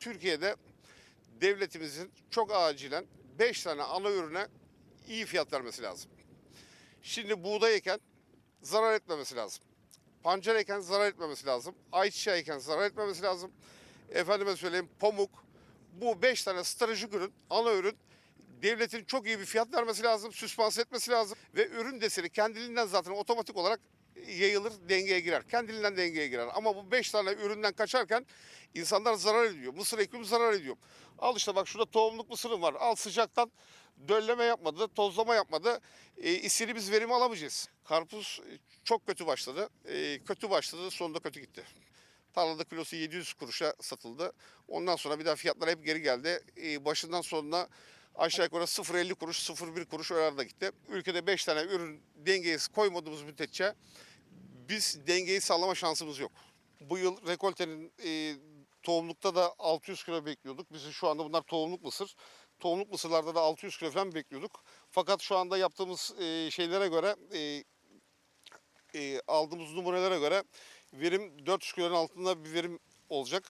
Türkiye'de devletimizin çok acilen 5 tane ana ürüne iyi fiyat vermesi lazım. Şimdi buğday eken zarar etmemesi lazım. Pancar eken zarar etmemesi lazım. Ayçiçeği eken zarar etmemesi lazım. Efendime söyleyeyim pamuk. Bu 5 tane stratejik ürün, ana ürün devletin çok iyi bir fiyat vermesi lazım, süspanse etmesi lazım. Ve ürün deseni kendiliğinden zaten otomatik olarak yayılır, dengeye girer. Kendiliğinden dengeye girer. Ama bu 5 tane üründen kaçarken insanlar zarar ediyor. Mısır ekimi zarar ediyor. Al işte bak şurada tohumluk mısırım var. Al sıcaktan dölleme yapmadı, tozlama yapmadı. E, istediğimiz verimi alamayacağız. Karpuz e, çok kötü başladı. E, kötü başladı, sonunda kötü gitti. Tarlada kilosu 700 kuruşa satıldı. Ondan sonra bir daha fiyatlar hep geri geldi. E, başından sonuna aşağı yukarı 0.50 kuruş, 0.1 kuruş oralarda gitti. Ülkede 5 tane ürün dengeye koymadığımız müddetçe biz dengeyi sağlama şansımız yok. Bu yıl rekoltenin e, tohumlukta da 600 kilo bekliyorduk. Biz şu anda bunlar tohumluk mısır. Tohumluk mısırlarda da 600 kilo falan bekliyorduk. Fakat şu anda yaptığımız e, şeylere göre e, e, aldığımız numunelere göre verim 400 kilonun altında bir verim olacak.